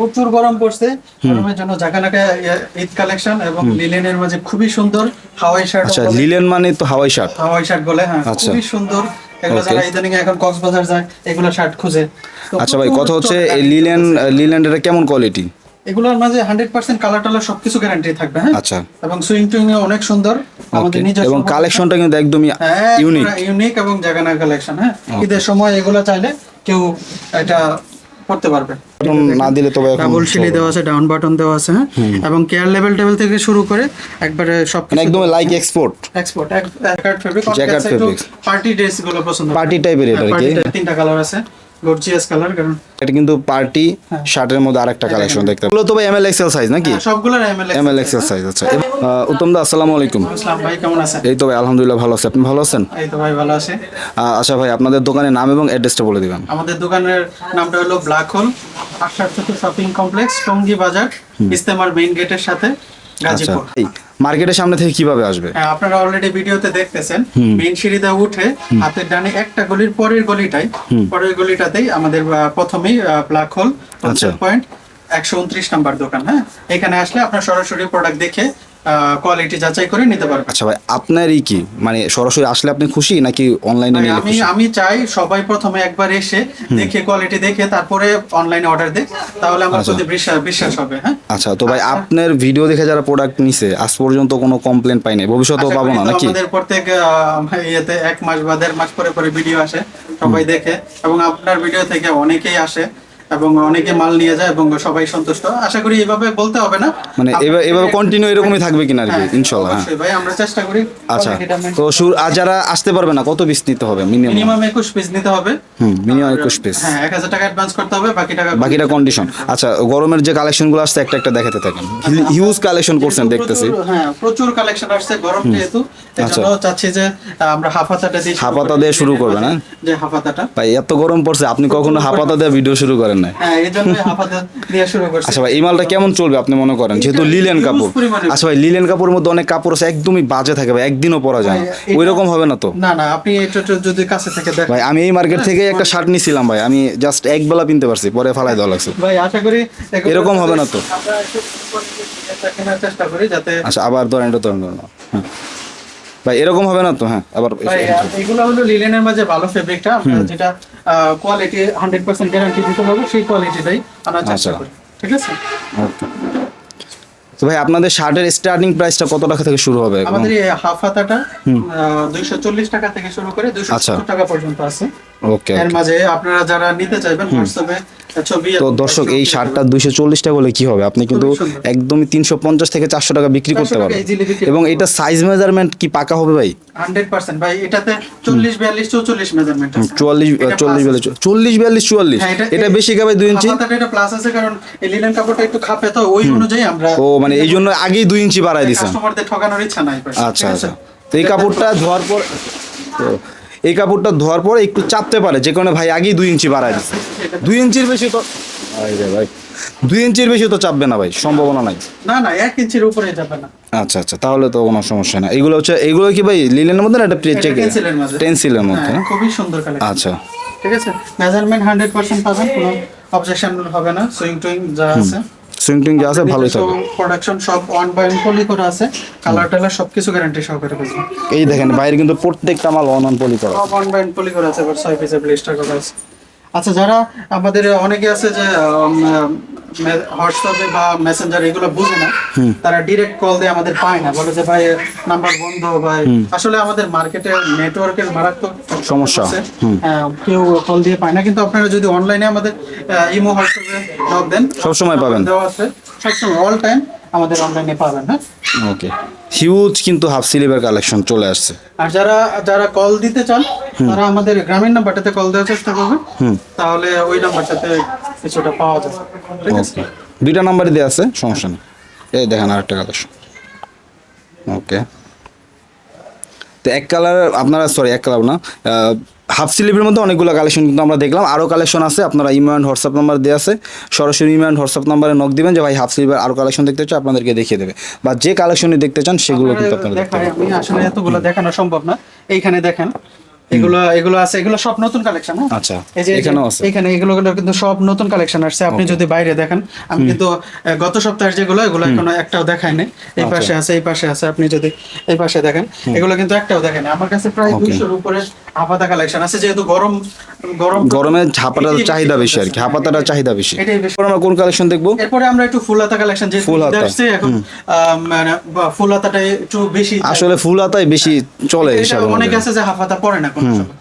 প্রচুর গরম পড়ছে। গরমের জন্য জাকানাকা ঈদ কালেকশন এবং লিলেনের মাঝে খুবই সুন্দর হাওয়াই শার্ট আচ্ছা লিলেন মানে তো হাওয়াই শার্ট হাওয়াই শার্ট বলে হ্যাঁ আচ্ছা। খুবই সুন্দর। এগুলো যারা ইদানিং এখন কক্সবাজার যায় এগুলো শার্ট খুঁজে। আচ্ছা ভাই কথা হচ্ছে এই লিলেন লিলেন এটা কেমন কোয়ালিটি এগুলোর মাঝে হান্ড্রেড পার্সেন্ট কালার টালার সবকিছু গ্যারান্টি থাকবে হ্যাঁ? আচ্ছা। এবং সুইং টুইং অনেক সুন্দর। আমাদের এবং কালেকশনটা কিন্তু একদমই হ্যাঁ ইউনিক ইউনিক এবং জাগানা কালেকশন হ্যাঁ? ঈদের সময় এগুলো চাইলে কেউ এটা করতে পারবে। না দিলে তো ডাবল সিলি দেওয়া আছে ডাউন বাটন দেওয়া আছে হ্যাঁ? এবং কেয়ার লেভেল টেবিল থেকে শুরু করে একবারে সব একদম like export export jacket fabric party ড্রেসগুলো পছন্দ পার্টি টাইপের এটা কি পার্টি তিনটা কালার আছে। গর্জিয়াস কালার কারণ এটা কিন্তু পার্টি হ্যাঁ। শার্টের মধ্যে আরেকটা কালেকশন দেখতে এগুলো তো ভাই এমএল সাইজ নাকি? হ্যাঁ, এমএল সাইজ আচ্ছা। উত্তম দা আসসালামু আলাইকুম। ইসলাম ভাই কেমন আছেন? এই তো ভাই আলহামদুলিল্লাহ ভালো আছি। আপনি ভালো আছেন? এই তো ভাই ভালো আছে। আচ্ছা ভাই আপনাদের দোকানের নাম এবং অ্যাড্রেসটা বলে দিবেন। আমাদের দোকানের নামটা হলো ব্ল্যাক হোল আশার শপিং কমপ্লেক্স টঙ্গী বাজার ইস্তেমার মেইন গেটের সাথে। গাজীপুর। মার্কেটের সামনে থেকে কীভাবে আসবে? হ্যাঁ, আপনারা অলরেডি ভিডিওতে দেখতেছেন মেইন সিঁড়িতে উঠে হাতের ডানে একটা গলির পরের গলিটাই পরের গলিটাতেই আমাদের প্রথমেই ব্ল্যাক হোল আচ্ছা। পয়েন্ট একশো উনত্রিশ নাম্বার দোকান হ্যাঁ? এখানে আসলে আপনার সরাসরি প্রোডাক্ট দেখে কোয়ালিটি যাচাই করে নিতে পারবেন আচ্ছা ভাই আপনারই কি? মানে সরাসরি আসলে আপনি খুশি নাকি অনলাইনে নিলে আমি আমি চাই সবাই প্রথমে একবার এসে দেখে কোয়ালিটি দেখে তারপরে অনলাইনে অর্ডার দেয় তাহলে আমার আচ্ছা। প্রতি বিশ্বাস বিশ্বাস হবে হ্যাঁ? আচ্ছা তো ভাই আপনার ভিডিও দেখে যারা প্রোডাক্ট নিছে আজ পর্যন্ত কোনো কমপ্লেন পাইনি ভবিষ্যতেও আশা পাবো না নাকি? আমাদের প্রত্যেক ইয়েতে এক মাস বা দেড় মাস পরে পরে ভিডিও আসে সবাই দেখে। এবং আপনার ভিডিও থেকে অনেকেই আসে এবং অনেকে মাল নিয়ে যায় এবং সবাই সন্তুষ্ট। আশা করি এভাবে বলতে হবে না। মানে এভাবে কন্টিনিউ এরকমই থাকবে কিনা আর কি হ্যাঁ, ইনশাল্লাহ হ্যাঁ। ভাই আমরা চেষ্টা করি। আচ্ছা তো শুরু আর যারা আসতে পারবে না কত পিস নিতে হবে মিনিমাম মিনিমাম একুশ পিস নিতে হবে। হুম মিনিমাম একুশ পিস হ্যাঁ এক হাজার টাকা অ্যাডভান্স করতে হবে বাকি টাকা বাকিটা কন্ডিশন আচ্ছা গরমের যে কালেকশনগুলো আসছে একটা একটা দেখাতে থাকেন। হিউজ কালেকশন করছেন দেখতেছি। হ্যাঁ প্রচুর কালেকশন আসছে গরম যেহেতু। আচ্ছা। চাচ্ছি যে আমরা হাফাতাটা দিয়ে হাফাতা দিয়ে শুরু করবেন, না যে হাফাতাটা। ভাই এত গরম পড়ছে আপনি কখনো হাফাতা দিয়ে ভিডিও শুরু করেন না হ্যাঁ এই জন্য হাফাতা দিয়ে শুরু করছি। আচ্ছা ভাই এই মালটা কেমন চলবে আপনি মনে করেন? যেহেতু লিলেন কাপড়। আচ্ছা ভাই লিলেন কাপড়ের মধ্যে অনেক কাপড় আছে একদমই বাজে থাকে ভাই একদিনও পরা যায় ওই রকম হবে না তো? না না আপনি এটা যদি কাছে থেকে দেখেন। ভাই আমি এই মার্কেট থেকে একটা শার্ট নিছিলাম ভাই আমি জাস্ট এক বেলা কিনতে পারছি পরে ফালাই দেওয়া লাগছে। ভাই আশা করি এরকম হবে না তো? আমরা একটু এটা কেনার চেষ্টা করি যাতে আচ্ছা আবার ধরেন এটা ধরেন। হ্যাঁ। ভাই এরকম হবে না তো? হ্যাঁ আবার এগুলো হলো লিলেনের মাঝে ভালো ফেব্রিকটা যেটা কোয়ালিটি হান্ড্রেড পার্সেন্ট গ্যারান্টি দিতে হবে সেই কোয়ালিটিটাই আনার চেষ্টা আচ্ছা। করি। ঠিক আছে? তো ভাই আপনাদের শার্টের স্টার্টিং প্রাইসটা কত টাকা থেকে শুরু হবে আমাদের এই হাফ হাতাটা দুইশো চল্লিশ টাকা থেকে শুরু করে দুইশো আচ্ছা। টাকা পর্যন্ত আছে। ওকে এর মাঝে আপনারা যারা নিতে চাইবেন হোয়াটসঅ্যাপে তো দর্শক এই শার্টটা দুইশো চল্লিশ টাকা হলে কি হবে? আপনি কিন্তু একদমই তিনশো পঞ্চাশ থেকে চারশো টাকা বিক্রি করতে পারবেন। এবং এটা সাইজ মেজারমেন্ট কি পাকা হবে ভাই? ভাই এটাতে চল্লিশ বিয়াল্লিশ চৌচল্লিশ মেজারমেন্ট চুয়াল্লিশ এটা চল্লিশ বিয়াল্লিশ চল্লিশ বিয়াল্লিশ চুয়াল্লিশ। হ্যাঁ, এটা বেশি খাবে দুই ইঞ্চি? এটা প্লাস আছে কারণ এই কাপড়টা একটু খাপে তো ওই অনুযায়ী আমরা ও মানে এই জন্য আগেই দুই ইঞ্চি বাড়াই দিছেন। ঠকানোর ইচ্ছা নাই আচ্ছা আচ্ছা। তো এই কাপড়টা ধোয়ার পর তো এই কাপড়টা ধোয়ার পর একটু চাপতে পারে যে কারণে ভাই আগেই দুই ইঞ্চি বাড়াই দিচ্ছে দুই ইঞ্চির বেশি তো ভাই। দুই ইঞ্চির বেশি তো চাপবে না ভাই সম্ভাবনা নাই। না না এক ইঞ্চির উপরে যাবে না। আচ্ছা আচ্ছা তাহলে তো কোনো সমস্যা না এগুলো হচ্ছে এগুলো কি ভাই লিলেনের মধ্যে না এটা চেক। টেন্সিলের মধ্যে। হ্যাঁ, না? খুবই সুন্দর কালেকশন আচ্ছা। ঠিক আছে? মেজারমেন্ট হান্ড্রেড পার্সেন্ট পাবেন কোনো অবজেকশন হবে না। সুইং টুইং যা আছে। সুইং যা আছে ভালোই থাকবে। প্রোডাকশন সব অন বাই পলি করা আছে কালার টালার সবকিছু গ্যারান্টি সহকারে পাবেন এই দেখেন বাইরে কিন্তু প্রত্যেকটা মাল অন অন পলি করা সব অন বাই পলি করা আছে আবার ছয় পিসের ব্লিস্টার করা আছে। আচ্ছা যারা আমাদের অনেকে আছে যে হোয়াটসঅ্যাপে বা মেসেঞ্জার এগুলো বুঝে না। তারা ডিরেক্ট কল দিয়ে আমাদের পায় না। বলে যে ভাই নাম্বার বন্ধ ভাই। আসলে আমাদের মার্কেটে নেটওয়ার্কের মারাত্মক সমস্যা। হ্যাঁ, কেউ কল দিয়ে পায় না। কিন্তু আপনারা যদি অনলাইনে আমাদের ইমো হোয়াটসঅ্যাপে নক দেন সবসময় পাবেন। দেওয়া আছে। সবসময় অল টাইম আমাদের অনলাইনে পাবেন হ্যাঁ? ওকে হিউজ কিন্তু হাফ স্লিভের কালেকশন চলে আসছে। আর যারা যারা কল দিতে চান তারা আমাদের গ্রামীণ নাম্বারটাতে কল দেওয়ার চেষ্টা করবেন। তাহলে ওই নাম্বারটাতে কিছুটা পাওয়া যাবে ঠিক আছে দুইটা নাম্বারই দেওয়া আছে সমস্যা নেই। এই দেখেন আরেকটা কালেকশন ওকে তো এক কালার আপনারা সরি এক কালার না। হাফ স্লিভের মধ্যে অনেকগুলো কালেকশন কিন্তু আমরা দেখলাম। আরও কালেকশন আছে আপনারা ইমেল অ্যান্ড হোয়াটসঅ্যাপ নাম্বার দেওয়া আছে। সরাসরি ইমেল অ্যান্ড হোয়াটসঅ্যাপ নাম্বারে নক দিবেন যে ভাই হাফ স্লিভের আরও কালেকশন দেখতে চাই আপনাদেরকে দেখিয়ে দেবে। বা যে কালেকশনই দেখতে চান সেগুলো কিন্তু আপনারা দেখতে আমি আসলে এতগুলো দেখানো সম্ভব না। এইখানে দেখেন এগুলো এগুলো আছে এগুলো সব নতুন কালেকশন হ্যাঁ? আচ্ছা এই যে এখানেও আছে। এখানে এগুলো কিন্তু সব নতুন কালেকশন আসছে। আপনি যদি বাইরে দেখেন আমি কিন্তু গত সপ্তাহের যেগুলো এগুলো এখনও একটাও দেখাই নাই। এই আচ্ছা। পাশে আছে এই পাশে আছে আপনি যদি এই পাশে দেখেন এগুলো কিন্তু একটাও দেখেন আমার কাছে প্রায়. দুইশোর উপরে হাফাতা কালেকশন আছে যেহেতু গরম গরম গরমে চাহিদা বেশি আর কি। চাহিদা বেশি। এরপর আমরা কোন কালেকশন দেখব? এরপরে আমরা একটু ফুল হাতা কালেকশন যে ফুল হাতা। আসছে এখন মানে ফুল হাতাটাই একটু বেশি আসলে ফুল হাতায় বেশি চলে অনেক। আছে যে হাফ হাতা পরে না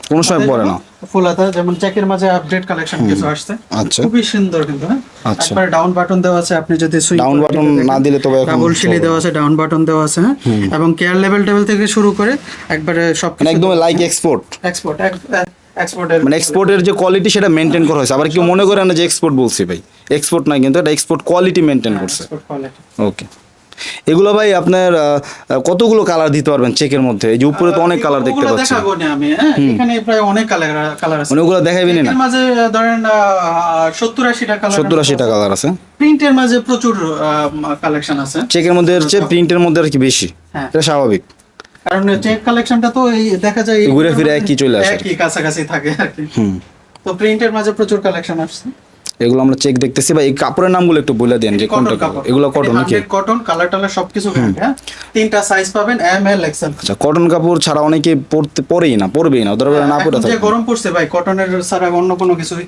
কোনো সময় পরে না। ফুল হাতা যেমন চেকের মাঝে আপডেট কালেকশন কিছু আসছে আচ্ছা। খুবই সুন্দর কিন্তু হ্যাঁ? আচ্ছা। একবার ডাউন বাটন দেওয়া আছে আপনি যদি সুইং Down button না দিলে তবে এখন ডাবল শিলি দেওয়া আছে ডাউন বাটন দেওয়া আছে হ্যাঁ? এবং কেয়ার লেভেল টেবিল থেকে শুরু করে একবারে সব মানে একদম লাইক এক্সপোর্ট এক্সপোর্ট এক্সপোর্টের মানে এক্সপোর্টের যে কোয়ালিটি সেটা মেনটেন করা হয়েছে। আবার কেউ মনে করে না যে এক্সপোর্ট বলছি ভাই। এক্সপোর্ট না কিন্তু এটা এক্সপোর্ট কোয়ালিটি মেনটেন করছে। ওকে এগুলো ভাই আপনার কতগুলো কালার দিতে পারবেন চেকের মধ্যে? এই যে উপরে তো অনেক কালার দেখতে পাচ্ছি। দেখাবো না আমি হ্যাঁ? এখানে প্রায় অনেক কালার কালার আছে। মানে ওগুলো দেখাইবেন না? এর মাঝে ধরেন সত্তর আশিটা কালার সত্তর আশিটা কালার আছে। প্রিন্টের মাঝে প্রচুর কালেকশন আছে। চেকের মধ্যে হচ্ছে প্রিন্টের মধ্যে আর কি বেশি। হ্যাঁ। এটা স্বাভাবিক। কারণ চেক কালেকশনটা তো এই দেখা যায় ঘুরে ফিরে একই চলে আসে। একই কাছাকাছি থাকে আর কি। হুম। তো প্রিন্টের মাঝে প্রচুর কালেকশন আসছে। এগুলো আমরা চেক দেখতেছি। ভাই এই কাপড়ের নামগুলো একটু বলে দেন যে কোনটা কাপড়। এগুলো কটন নাকি? কটন কালার টালার সবকিছু হ্যাঁ। তিনটা সাইজ পাবেন এম এল এক্সেল আচ্ছা কটন কাপড় ছাড়া অনেকে পরতে পরেই না পরবেই না ওদের না পরে এখন যে থাকে গরম পড়ছে ভাই কটনের ছাড়া অন্য কোনো কিছুই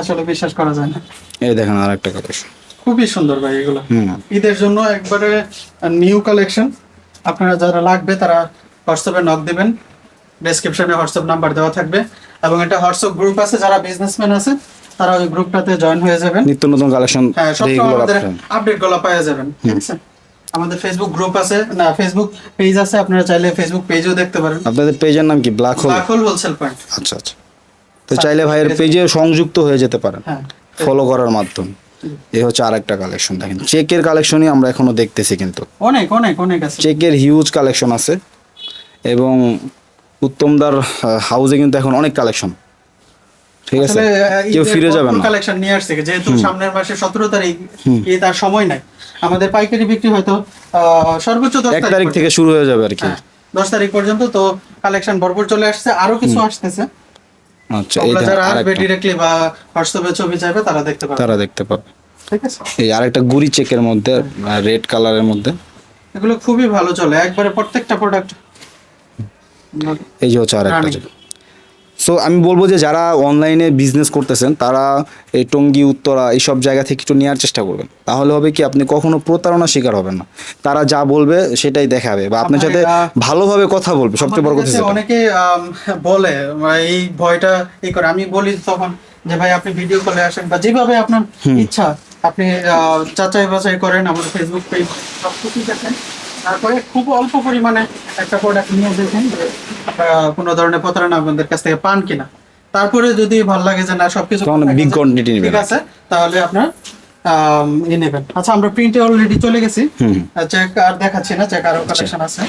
আসলে বিশ্বাস করা যায় না। এই দেখেন আর একটা কালেকশন খুবই সুন্দর ভাই এগুলো। ঈদের জন্য একবারে নিউ কালেকশন আপনারা যারা লাগবে তারা হোয়াটসঅ্যাপে নক দিবেন। ডেসক্রিপশনে হোয়াটসঅ্যাপ নাম্বার দেওয়া থাকবে। এবং একটা হোয়াটসঅ্যাপ গ্রুপ আছে যারা বিজনেসম্যান আছে তারা ওই গ্রুপটাতে জয়েন হয়ে যাবেন। নিত্য নতুন কালেকশন হ্যাঁ সবসময় রেগুলার আমাদের আপডেটগুলো পাওয়া যাবেন ঠিক আছে? আমাদের ফেসবুক গ্রুপ আছে না ফেসবুক পেজ আছে আপনারা চাইলে ফেসবুক পেজও দেখতে পারেন। আপনাদের পেজের নাম কি? Black hole black hole wholesale point আচ্ছা আচ্ছা। তো চাইলে ভাইয়ের পেজে সংযুক্ত হয়ে যেতে পারেন। হ্যাঁ। ফলো করার মাধ্যমে। এই হচ্ছে আরেকটা কালেকশন দেখেন। চেকের কালেকশনই আমরা এখনও দেখতেছি কিন্তু। অনেক অনেক অনেক আছে। চেকের হিউজ কালেকশন আছে। এবং উত্তমদার হাউসে কিন্তু এখন অনেক কালেকশন ঠিক আছে। কেউ ফিরে যাবে না। কালেকশন নিয়ে আসছে যেহেতু সামনের মাসে সতেরো তারিখ এই তার সময় নাই। আমাদের পাইকারি বিক্রি হয়তো সর্বোচ্চ দশ এক তারিখ থেকে শুরু হয়ে যাবে আর কি। হ্যাঁ, দশ তারিখ পর্যন্ত তো কালেকশন ভরপুর চলে আসছে আরও কিছু আসতেছে। আচ্ছা এই যারা আসবে ডিরেক্টলি বা হোয়াটসঅ্যাপে ছবি চাইবে তারা দেখতে পাবে। তারা দেখতে পাবে। ঠিক আছে। এই আরেকটা গুড়ি চেকের মধ্যে রেড কালারের মধ্যে। এগুলো খুবই ভালো চলে একবারে প্রত্যেকটা প্রোডাক্ট এই যে হচ্ছে আরেকটা সো আমি বলব যে যারা অনলাইনে বিজনেস করতেছেন তারা এই টঙ্গি উত্তরা এইসব জায়গা থেকে একটু নেওয়ার চেষ্টা করবেন। তাহলে হবে কি আপনি কখনো প্রতারণা শিকার হবেন না। তারা যা বলবে সেটাই দেখাবে বা আপনার সাথে ভালোভাবে কথা বলবে সবচেয়ে বড় কথা। অনেকে বলে এই ভয়টা এই করে। আমি বলি তখন যে ভাই আপনি ভিডিও কলে আসেন বা যেভাবে আপনার ইচ্ছা আপনি যাচাই বাছাই করেন আমার ফেসবুক পেজ সব কিছু দেখেন। তারপরে খুব অল্প পরিমাণে একটা প্রোডাক্ট নিয়ে দেখেন কোনো ধরনের প্রতারণা আপনাদের কাছ থেকে পান কিনা। তারপরে যদি ভালো লাগে যে না সবকিছু ঠিক আছে, ঠিক আছে তাহলে আপনার ই নেবেন। আচ্ছা আমরা প্রিন্টে অলরেডি চলে গেছি। চেক আর দেখাচ্ছি না চেক আরও কালেকশন আছে।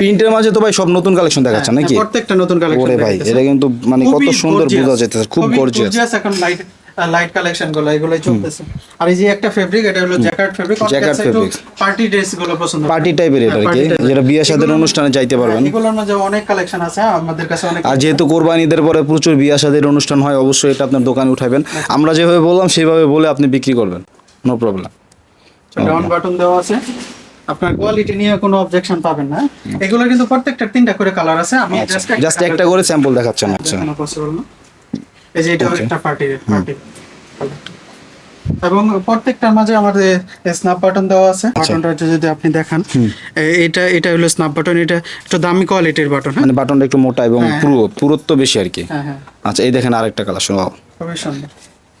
প্রিন্টের মাঝে তো ভাই সব নতুন কালেকশন দেখাচ্ছে হ্যাঁ, নাকি? প্রত্যেকটা নতুন কালেকশন ওরে ভাই এটা কিন্তু মানে কত সুন্দর বোঝা যেতেছে খুব গর্জিয়াস এখন লাইট লাইট কালেকশনগুলো এগুলোই চলতেছে। আর এই যে একটা ফেব্রিক এটা হলো jacket fabric Jacquard fabric। Party ড্রেসগুলো পছন্দ পার্টি টাইপের এটা আর হ্যাঁ, কি যেটা বিয়ে সাদের অনুষ্ঠানে যাইতে পারবেন। হ্যাঁ, এগুলোর মধ্যে অনেক কালেকশন আছে হ্যাঁ, আমাদের কাছে অনেক আর যেহেতু কোরবানিদের পরে প্রচুর বিয়া সাদের অনুষ্ঠান হয় অবশ্যই এটা আপনার দোকানে উঠাবেন। আমরা যেভাবে বললাম সেভাবে বলে আপনি বিক্রি করবেন। নো প্রবলেম ডাউন বাটন দেওয়া আছে। আপনার কোয়ালিটি নিয়ে কোনো অবজেকশন পাবেন না। এগুলো কিন্তু প্রত্যেকটা তিনটা করে কালার আছে। আমি জাস্ট জাস্ট একটা করে স্যাম্পল দেখাচ্ছেন আচ্ছা। পসিবল না। এই যে এটা একটা পার্টি পার্টি এবং প্রত্যেকটার মাঝে আমাদের স্ন্যাপ বাটন দেওয়া আছে। আচ্ছা। বাটনটা যদি আপনি দেখান। এটা এটা হলো স্ন্যাপ বাটন এটা একটু দামি কোয়ালিটির বাটন হ্যাঁ? মানে বাটনটা একটু মোটা এবং হ্যাঁ। পুরো পুরুত্ব বেশি আর কি। হ্যাঁ আচ্ছা এই দেখেন আরেকটা কালেকশন ওয়াও খুবই সুন্দর।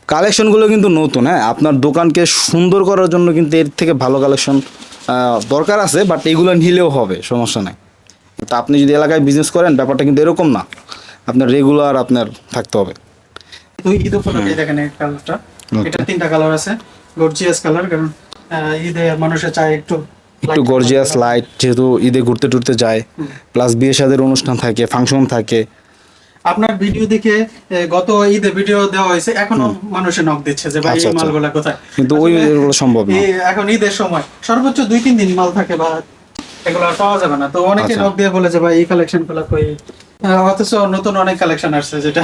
কালেকশনগুলো কিন্তু নতুন হ্যাঁ? আপনার দোকানকে সুন্দর করার জন্য কিন্তু এর থেকে ভালো কালেকশন দরকার আছে বাট এগুলো নিলেও হবে সমস্যা নাই। তা আপনি যদি এলাকায় বিজনেস করেন ব্যাপারটা কিন্তু এরকম না। আপনার রেগুলার আপনার থাকতে হবে। তো ঈদ উপলক্ষে দেখেন এই কালারটা। এটা তিনটা কালার আছে গর্জিয়াস কালার কারণ ঈদে মানুষের চায় একটু একটু গর্জিয়াস লাইট যেহেতু ঈদে ঘুরতে টুরতে যায় প্লাস বিয়ে সাদের অনুষ্ঠান থাকে ফাংশন থাকে। আপনার ভিডিও দেখে গত ঈদে ভিডিও দেওয়া হয়েছে এখনও মানুষে নক দিচ্ছে যে ভাই আচ্ছা, এই আচ্ছা। মালগুলা কোথায়? কিন্তু ওই এগুলো সম্ভব না। এখন ঈদের সময় সর্বোচ্চ দুই তিন দিন মাল থাকে বা এগুলো পাওয়া যাবে না। তো অনেকে আচ্ছা। নক দিয়ে বলে যে ভাই এই কালেকশনগুলা কই? অথচ নতুন অনেক কালেকশন আসছে যেটা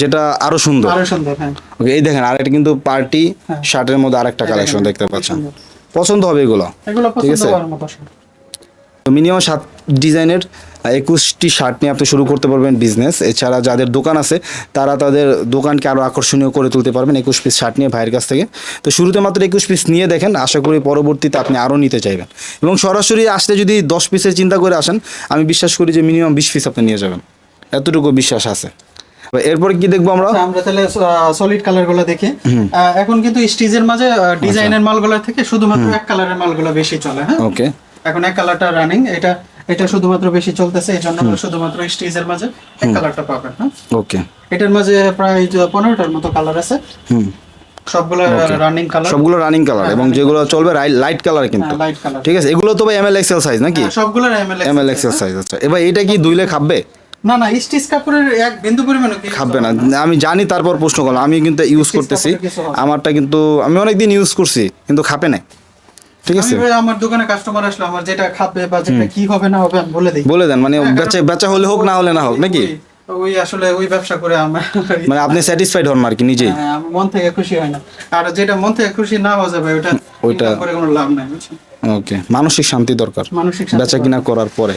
যেটা আরও সুন্দর। আরও সুন্দর হ্যাঁ। ওকে এই দেখেন আর আরেকটা কিন্তু পার্টি হ্যাঁ। শার্টের মধ্যে আরেকটা কালেকশন দেখতে পাচ্ছেন। পছন্দ হবে এগুলো? এগুলো ঠিক আছে। মিনিমাম সাত ডিজাইনের একুশটি শার্ট নিয়ে আপনি শুরু করতে পারবেন বিজনেস এছাড়া যাদের দোকান আছে তারা তাদের দোকানকে আরও আকর্ষণীয় করে তুলতে পারবেন একুশ পিস শার্ট নিয়ে ভাইয়ের কাছ থেকে। তো শুরুতে মাত্র একুশ পিস নিয়ে দেখেন আশা করি পরবর্তীতে আপনি আরও নিতে চাইবেন। এবং সরাসরি আসতে যদি দশ পিসের চিন্তা করে আসেন আমি বিশ্বাস করি যে মিনিমাম বিশ পিস আপনি নিয়ে যাবেন। এতটুকু বিশ্বাস আছে। এরপরে কি দেখব আমরা? আচ্ছা, আমরা তাহলে সলিড কালারগুলো দেখি। এখন কিন্তু স্টিজের মাঝে ডিজাইনের মালগুলো থেকে শুধুমাত্র এক কালারের মালগুলো বেশি চলে হ্যাঁ? ওকে। এখন এক কালারটা রানিং এটা এটা শুধুমাত্র বেশি চলতেছে এই জন্য শুধুমাত্র স্টিজের মাঝে এক কালারটা পাবেন হ্যাঁ? ওকে। এটার মাঝে প্রায় পনেরোটার মতো কালার আছে। হুম। সবগুলো রানিং কালার সবগুলো রানিং কালার এবং যেগুলো চলবে লাইট কালার কিন্তু। লাইট ঠিক আছে এগুলো তো ভাই এম এল এক্সেল সাইজ নাকি? সবগুলোর ML M L XL size আচ্ছা। এবার এটা কি দুইলে খাবে না না স্টিচ কাপড়ের এক বিন্দু পরিমাণ খাবে না। আমি জানি তারপর প্রশ্ন করলাম। আমি কিন্তু ইউজ করতেছি। আমারটা কিন্তু আমি অনেকদিন ইউজ করছি কিন্তু খাবে না ঠিক আছে? আমার দোকানে কাস্টমার আসলে আমার যেটা খাবে বা যেটা কি হবে না হবে আমি বলে দিই। বলে দেন মানে বেচা বেচা হলে হোক না হলে না হোক নাকি? ওই- আসলে ওই ব্যবসা করে আমার মানে আপনি স্যাটিসফাইড হন আর কি নিজেই? হ্যাঁ, আমি মন থেকে খুশি হয় না। আর যেটা মন থেকে খুশি না হওয়া যাবে ওটা ওইটা- করে কোনো লাভ নাই ওকে মানসিক শান্তি দরকার। মানসিক বেচা কিনা করার পরে।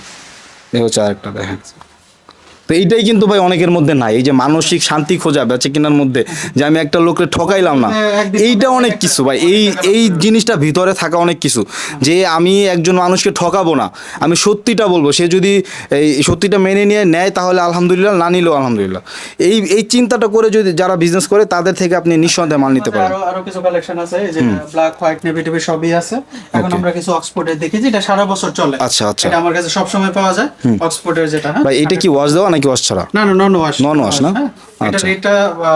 এই হচ্ছে আরেকটা দেখেন তো এইটাই কিন্তু ভাই অনেকের মধ্যে নাই। এই যে মানসিক শান্তি খোঁজা বেচা কিনার মধ্যে যে আমি একটা লোককে ঠকাইলাম না হ্যাঁ, এইটা অনেক কিছু ভাই। এই এই জিনিসটা ভিতরে থাকা অনেক কিছু। যে আমি একজন মানুষকে ঠকাবো না আমি সত্যিটা বলব। সে যদি এই সত্যিটা মেনে নিয়ে নেয় তাহলে আলহামদুলিল্লাহ না নিলেও আলহামদুলিল্লাহ। এই এই চিন্তাটা করে যদি যারা বিজনেস করে তাদের থেকে আপনি নিঃসন্দেহে মাল নিতে পারেন। আরও কিছু কালেকশন আছে যে ব্ল্যাক হোয়াইট নেভি টেভি সবই আছে। এখন আমরা কিছু অক্সফোর্ডের দেখেছি এটা সারা বছর চলে। আচ্ছা আচ্ছা। এটা আমার কাছে সব সময় পাওয়া যায় অক্সফোর্ডের যেটা হ্যাঁ। ভাই এটা কি ওয়াশ দেওয়া নাকি ওয়াশ ছাড়া? না না নন ওয়াশ Non-wash না? আচ্ছা। রেটটা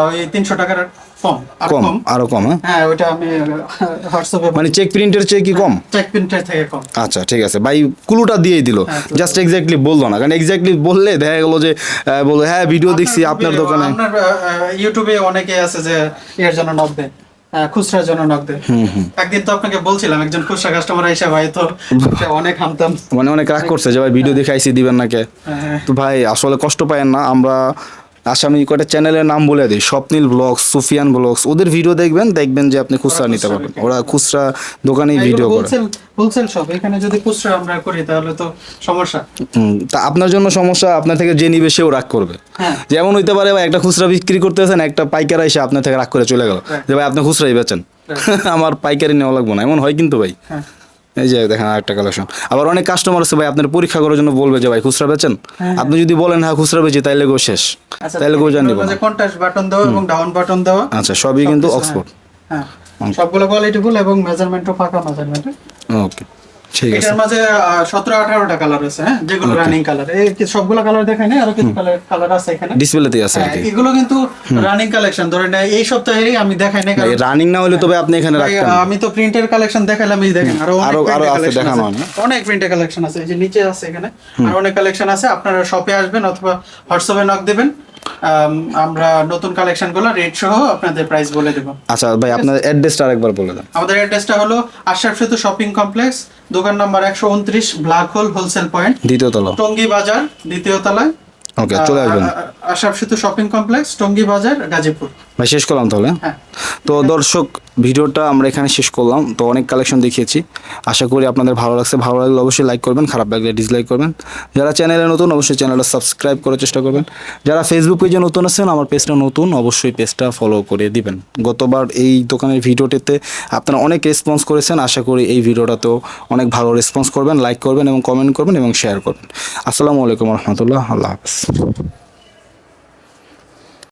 ওই তিনশো টাকার কম আর কম আরও কম হ্যাঁ? হ্যাঁ ওইটা আমি হোয়াটসঅ্যাপে মানে চেক প্রিন্টের চেয়ে কি কম? চেক প্রিন্টার থেকে কম। আচ্ছা ঠিক আছে। ভাই কুলুটা দিয়েই দিল। হ্যাঁ, জাস্ট এক্স্যাক্টলি বলল না। কারণ এক্স্যাক্টলি বললে দেখা গেলো যে বলল হ্যাঁ ভিডিও দেখছি আপনার দোকানে। আপনার ইউটিউবে অনেকে আছে যে এর জন্য নক দেয় জননকদের একদিন তো আপনাকে বলছিলাম একজন খুচরা কাস্টমার এসে ভাই তো অনেক হামতাম। মানে অনেক রাগ করছে যে ভাই ভিডিও দেখাইছি দিবেন নাকি? হ্যাঁ, তো ভাই আসলে কষ্ট পায় না। আমরা আসামি কয়টা চ্যানেলের নাম বলে দিই। স্বপ্নিল ব্লগস সুফিয়ান ব্লগস ওদের ভিডিও দেখবেন দেখবেন যে আপনি খুচরা নিতে পারবেন। ওরা খুচরা দোকানেই ভিডিও করে। হোলসেল শপ এখানে যদি খুচরা আমরা করি তাহলে তো সমস্যা। তা আপনার জন্য সমস্যা আপনার থেকে যে নিবে সেও রাগ করবে। হ্যাঁ। যেমন হইতে পারে ভাই একটা খুচরা বিক্রি করতেছেন একটা পাইকার এসে আপনার থেকে রাগ করে চলে গেল। যে ভাই আপনি খুচরাই বেচেন। আমার পাইকারি নেওয়া লাগবে না। এমন হয় কিন্তু ভাই। হ্যাঁ। এই যে দেখেন আরেকটা কালেকশন আবার অনেক কাস্টমার আছে ভাই আপনার পরীক্ষা করার জন্য বলবে যে ভাই খুচরা বেচেন? হ্যাঁ। আপনি যদি বলেন হ্যাঁ খুচরা বেচি তাইলে গো শেষ। আচ্ছা তাইলে গো জানি কন্ট্রাস্ট বাটন দাও এবং ডাউন বাটন দাও আচ্ছা সবই কিন্তু অক্সফোর্ড হ্যাঁ। হ্যাঁ। সবগুলো কোয়ালিটিফুল এবং মেজারমেন্টও ফাঁকা মেজারমেন্ট ওকে এটার মাঝে সতেরো আঠারোটা কালার আছে হ্যাঁ? যেগুলো রানিং কালার এই সবগুলো কালার নাই আরও কিছু কালার কালার আছে এখানে। ডিসপ্লেতেই আছে হ্যাঁ, এগুলো কিন্তু রানিং কালেকশন ধরেন এই সপ্তাহেরই আমি দেখাই নাই রানিং না হলে তবে আপনি এখানে রাখতেন। আমি তো প্রিন্টের কালেকশন দেখালাম এই দেখেন আরও আরো- আরও আছে, দেখানো হয় অনেক প্রিন্টের কালেকশন আছে এই যে নিচে আছে এখানে। আর অনেক কালেকশন আছে আপনারা শপে আসবেন অথবা হোয়াটসঅ্যাপে নক দেবেন। আমরা নতুন কালেকশনগুলো রেট সহ আপনাদের প্রাইস বলে দেব। আচ্ছা ভাই আপনার অ্যাড্রেসটা আরেকবার বলে দেন। আমাদের অ্যাড্রেসটা হলো আশরাফ সেতু শপিং কমপ্লেক্স দোকান নাম্বার একশো উনত্রিশ ব্ল্যাক হোল হোলসেল পয়েন্ট দ্বিতীয় তলা। টঙ্গী বাজার দ্বিতীয় তলায়। ওকে চলে আসবেন। আশরাফ সেতু শপিং কমপ্লেক্স টঙ্গী বাজার গাজীপুর। ভাই শেষ করলাম তাহলে হ্যাঁ? তো দর্শক ভিডিওটা আমরা এখানে শেষ করলাম। তো অনেক কালেকশন দেখিয়েছি। আশা করি আপনাদের ভালো লাগছে। ভালো লাগলে অবশ্যই লাইক করবেন খারাপ লাগলে ডিসলাইক করবেন। যারা চ্যানেলে নতুন অবশ্যই চ্যানেলটা সাবস্ক্রাইব করার চেষ্টা করবেন। যারা ফেসবুক পেজে নতুন আছেন আমার পেজটা নতুন অবশ্যই পেজটা ফলো করে দিবেন। গতবার এই দোকানের ভিডিওটিতে আপনারা অনেক রেসপন্স করেছেন। আশা করি এই ভিডিওটাতেও অনেক ভালো রেসপন্স করবেন লাইক করবেন এবং কমেন্ট করবেন এবং শেয়ার করবেন। আসসালামু আলাইকুম রহমতুল্লাহ। আল্লাহ হাফেজ।